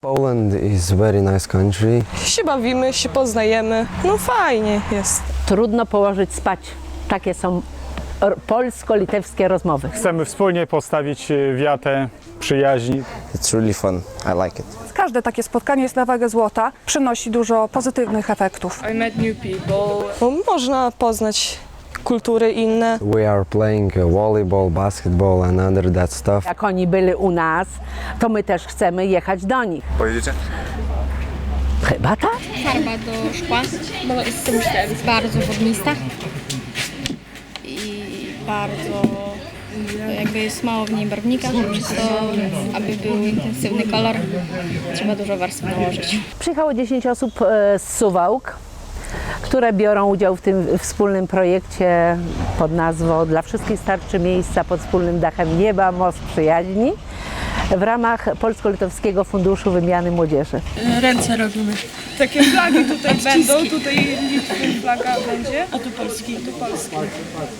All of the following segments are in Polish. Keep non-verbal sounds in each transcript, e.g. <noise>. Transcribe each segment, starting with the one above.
Poland is very nice country. się bawimy, się poznajemy. No fajnie jest. Trudno położyć spać. Takie są polsko-litewskie rozmowy. Chcemy wspólnie postawić e, wiatę przyjaźni. It's really fun. I like it. Każde takie spotkanie jest na wagę złota, przynosi dużo pozytywnych efektów. I met new people. Bo można poznać kultury inne. We are playing uh, volleyball, basketball, and other that stuff. Jak oni byli u nas, to my też chcemy jechać do nich. Pojedziecie? Chyba tak. farba do szkła, bo jest, jest bardzo wodnista i bardzo jakby jest mało w niej barwnika, przez to aby był intensywny kolor trzeba dużo warstw nałożyć. Przyjechało 10 osób e, z Suwałk, które biorą udział w tym wspólnym projekcie pod nazwą Dla wszystkich starczy miejsca pod wspólnym dachem nieba, most przyjaźni w ramach Polsko-Litewskiego Funduszu Wymiany Młodzieży. Ręce robimy. Takie flagi tutaj będą, tutaj Litwy flaga będzie, a tu Polski, tu Polski.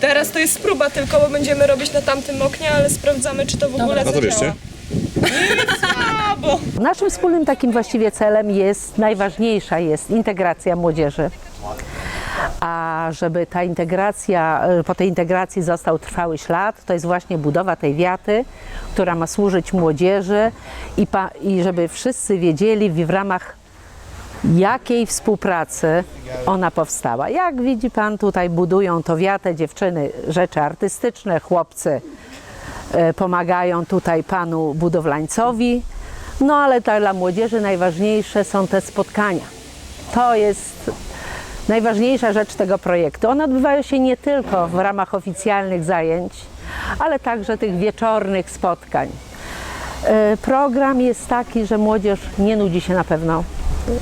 Teraz to jest próba tylko, bo będziemy robić na tamtym oknie, ale sprawdzamy, czy to w ogóle A to bierzcie. Naszym wspólnym takim właściwie celem jest, najważniejsza jest integracja młodzieży. A żeby ta integracja, e, po tej integracji został trwały ślad, to jest właśnie budowa tej wiaty, która ma służyć młodzieży i, pa, i żeby wszyscy wiedzieli w, ramach jakiej współpracy ona powstała. Jak widzi Pan tutaj budują to wiatę dziewczyny, rzeczy artystyczne, chłopcy e, pomagają tutaj panu budowlańcowi. No ale dla młodzieży najważniejsze są te spotkania. To jest najważniejsza rzecz tego projektu. One odbywają się nie tylko w ramach oficjalnych zajęć, ale także tych wieczornych spotkań. E, Program jest taki, że młodzież nie nudzi się na pewno.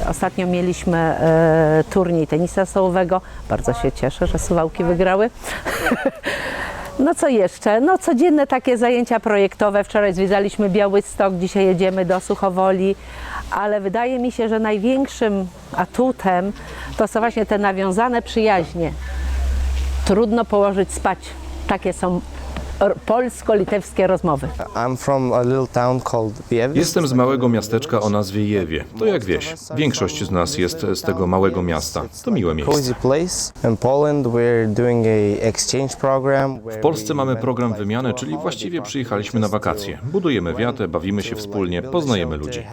Ostatnio mieliśmy e, turniej tenisa stołowego. Bardzo się cieszę, że Suwałki wygrały. <laughs> No co jeszcze? No codzienne takie zajęcia projektowe. Wczoraj zwiedzaliśmy Białystok, dzisiaj jedziemy do Suchowoli, ale wydaje mi się, że największym atutem to są właśnie te nawiązane przyjaźnie. Trudno położyć spać. Takie są polsko-litewskie rozmowy. Jestem z małego miasteczka o nazwie Jewie. To jak wieś. Większość z nas jest z tego małego miasta. To miłe miejsce. W Polsce mamy program wymiany, czyli właściwie przyjechaliśmy na wakacje. Budujemy wiatę, bawimy się wspólnie, poznajemy ludzi.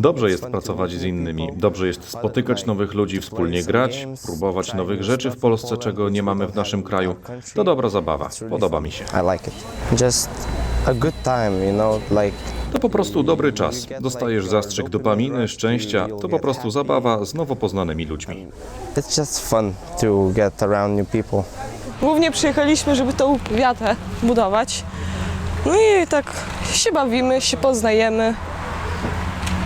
Dobrze jest pracować z innymi, dobrze jest spotykać nowych ludzi, wspólnie grać, próbować nowych rzeczy w Polsce, czego nie mamy w naszym kraju. To dobra zabawa, podoba mi się. I like it. Just a good time, you know, like To po prostu dobry czas. Dostajesz zastrzyk dopaminy, szczęścia, to po prostu zabawa z nowo poznanymi ludźmi. it's just fun to get around new people. Głównie przyjechaliśmy, żeby tą wiatę budować. No i tak się bawimy, się poznajemy.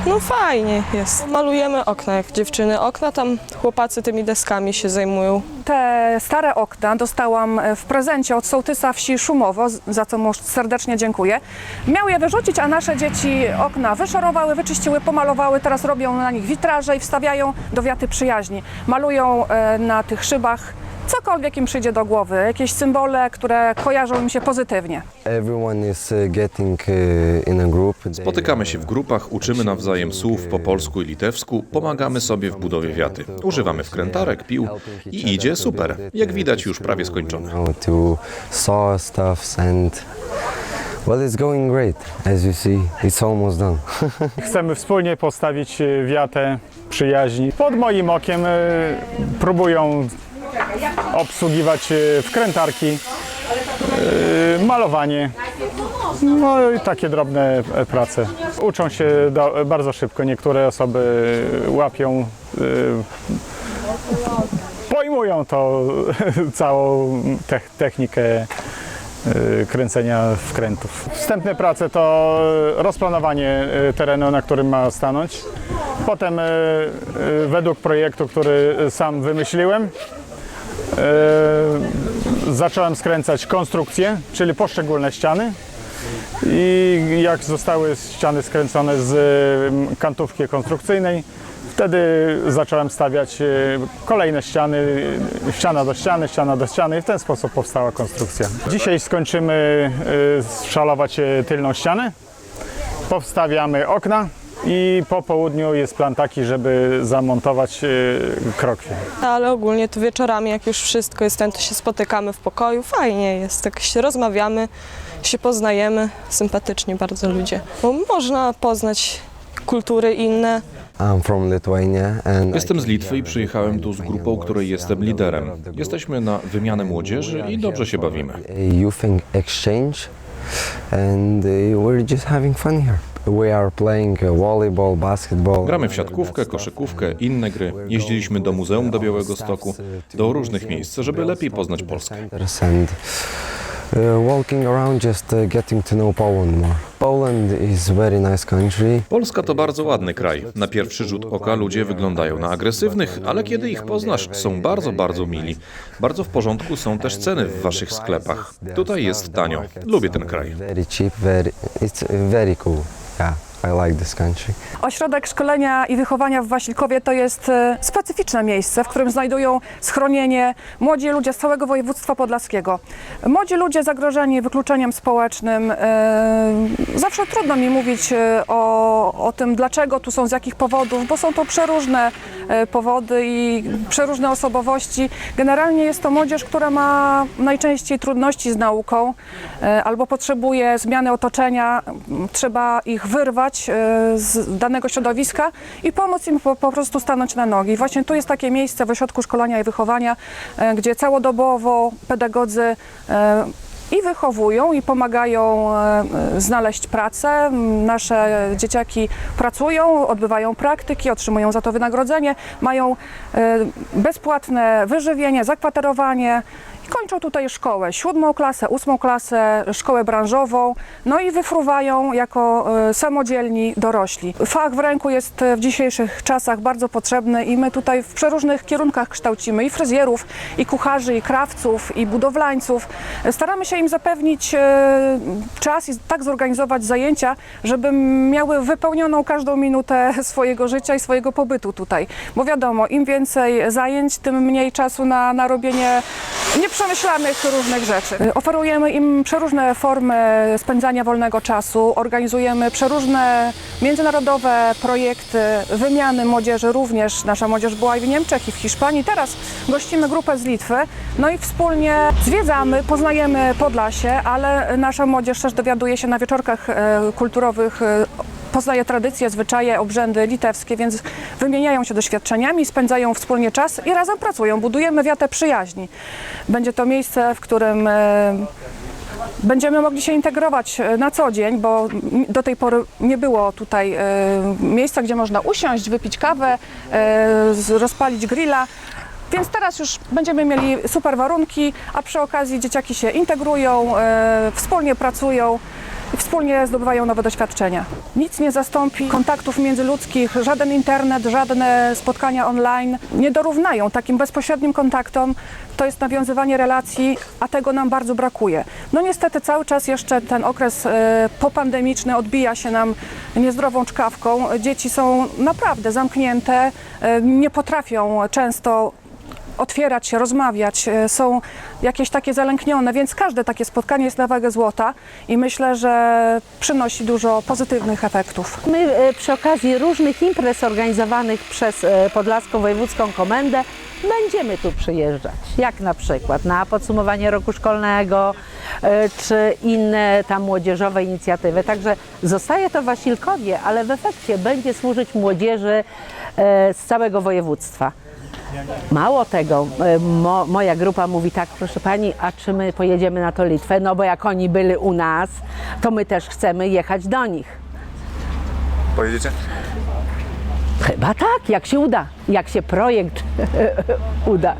No fajnie jest. Malujemy okna jak dziewczyny. Okna tam chłopacy tymi deskami się zajmują. Te stare okna dostałam e, w prezencie od sołtysa wsi Szumowo, za co mu serdecznie dziękuję. Miał je wyrzucić, a nasze dzieci okna wyszorowały, wyczyściły, pomalowały, teraz robią na nich witraże i wstawiają do wiaty przyjaźni. Malują e, na tych szybach cokolwiek im przyjdzie do głowy, jakieś symbole, które kojarzą im się pozytywnie. Uh, uh, Spotykamy się w grupach, uczymy nawzajem słów po polsku i litewsku, pomagamy sobie w budowie wiaty. Używamy wkrętarek, pił i idzie super. Jak widać już prawie skończone. well it's going great as you see it's almost done <laughs> Chcemy wspólnie postawić e, wiatę przyjaźni. Pod moim okiem e, próbują obsługiwać e, wkrętarki, e, malowanie, no i takie drobne e, prace. Uczą się bardzo szybko. Niektóre osoby łapią, pojmują to <laughs> całą te, technikę kręcenia wkrętów. Wstępne prace to rozplanowanie terenu, na którym ma stanąć. Potem według projektu, który sam wymyśliłem, zacząłem skręcać konstrukcję, czyli poszczególne ściany. I jak zostały ściany skręcone z e, kantówki konstrukcyjnej, Wtedy zacząłem stawiać e, kolejne ściany, e, ściana do ściany, ściana do ściany i w ten sposób powstała konstrukcja. Dzisiaj skończymy e, szalować e, tylną ścianę, powstawiamy okna i po południu jest plan taki, żeby zamontować e, krokwie. Ale ogólnie to wieczorami, jak już wszystko jest ten, to się spotykamy w pokoju. Fajnie jest, tak się rozmawiamy, się poznajemy. Sympatycznie bardzo ludzie. Bo można poznać kultury inne. Jestem z Litwy i przyjechałem tu z grupą, której jestem liderem. Jesteśmy na wymianę młodzieży i dobrze się bawimy. youth exchange and uh, we're just having fun here. We are playing volleyball, basketball. Gramy w siatkówkę, koszykówkę, inne gry. Jeździliśmy do Muzeum do Białego Stoku, do różnych miejsc, żeby lepiej poznać Polskę. and walking around just getting to know Poland more. Poland is very nice country. Polska to bardzo ładny kraj. Na pierwszy rzut oka ludzie wyglądają na agresywnych, ale kiedy ich poznasz, są bardzo, bardzo mili. Bardzo w porządku są też ceny w waszych sklepach. Tutaj jest tanio. Lubię ten kraj. Very cheap, very it's very cool. 있으니까. I like this country. Ośrodek Szkolenia i Wychowania w Wasilkowie to jest e, specyficzne miejsce, w którym znajdują schronienie młodzi ludzie z całego województwa podlaskiego. Młodzi ludzie zagrożeni wykluczeniem społecznym. e, Zawsze trudno mi mówić e, o, o tym, dlaczego tu są, z jakich powodów, bo są to przeróżne powody i przeróżne osobowości. Generalnie jest to młodzież, która ma najczęściej trudności z nauką albo potrzebuje zmiany otoczenia. Trzeba ich wyrwać e, z danego środowiska i pomóc im po, po prostu stanąć na nogi. Właśnie tu jest takie miejsce w Ośrodku Szkolenia i Wychowania, e, gdzie całodobowo pedagodzy e, i wychowują i pomagają znaleźć pracę. Nasze dzieciaki pracują, odbywają praktyki, otrzymują za to wynagrodzenie, mają bezpłatne wyżywienie, zakwaterowanie. Kończą tutaj szkołę, siódmą klasę, ósmą klasę, szkołę branżową, no i wyfruwają jako e, samodzielni dorośli. Fach w ręku jest e, w dzisiejszych czasach bardzo potrzebny i my tutaj w przeróżnych kierunkach kształcimy i fryzjerów, i kucharzy, i krawców, i budowlańców. Staramy się im zapewnić e, czas i tak zorganizować zajęcia, żeby miały wypełnioną każdą minutę <laughs> swojego życia i swojego pobytu tutaj. Bo wiadomo, im więcej zajęć, tym mniej czasu na, na robienie nieprzemyślanych różnych rzeczy. E, Oferujemy im przeróżne formy spędzania wolnego czasu, organizujemy przeróżne międzynarodowe projekty wymiany młodzieży również. Nasza młodzież była i w Niemczech, i w Hiszpanii. Teraz gościmy grupę z Litwy, no i wspólnie zwiedzamy, poznajemy Podlasie, ale nasza młodzież też dowiaduje się na wieczorkach e, kulturowych e, poznaje tradycje, zwyczaje, obrzędy litewskie, więc wymieniają się doświadczeniami, spędzają wspólnie czas i razem pracują. Budujemy wiatę przyjaźni. Będzie to miejsce, w którym e, będziemy mogli się integrować e, na co dzień, bo do tej pory nie było tutaj e, miejsca, gdzie można usiąść, wypić kawę, rozpalić grilla. Więc teraz już będziemy mieli super warunki, a przy okazji dzieciaki się integrują, wspólnie pracują i wspólnie zdobywają nowe doświadczenia. Nic nie zastąpi kontaktów międzyludzkich, żaden internet, żadne spotkania online nie dorównają takim bezpośrednim kontaktom. To jest nawiązywanie relacji, a tego nam bardzo brakuje. No niestety cały czas jeszcze ten okres e, popandemiczny odbija się nam niezdrową czkawką. Dzieci są naprawdę zamknięte, e, nie potrafią często otwierać się, rozmawiać, e, są jakieś takie zalęknione, więc każde takie spotkanie jest na wagę złota i myślę, że przynosi dużo pozytywnych efektów. My e, przy okazji różnych imprez organizowanych przez e, Podlaską Wojewódzką Komendę będziemy tu przyjeżdżać. Jak na przykład na podsumowanie roku szkolnego czy inne tam młodzieżowe inicjatywy. Także zostaje to w Wasilkowie, ale w efekcie będzie służyć młodzieży z całego województwa. Mało tego, e, mo, moja grupa mówi tak, proszę pani, a czy my pojedziemy na to Litwę? No bo jak oni byli u nas, to my też chcemy jechać do nich. Pojedziecie? Chyba tak, jak się uda, jak się projekt <laughs> uda.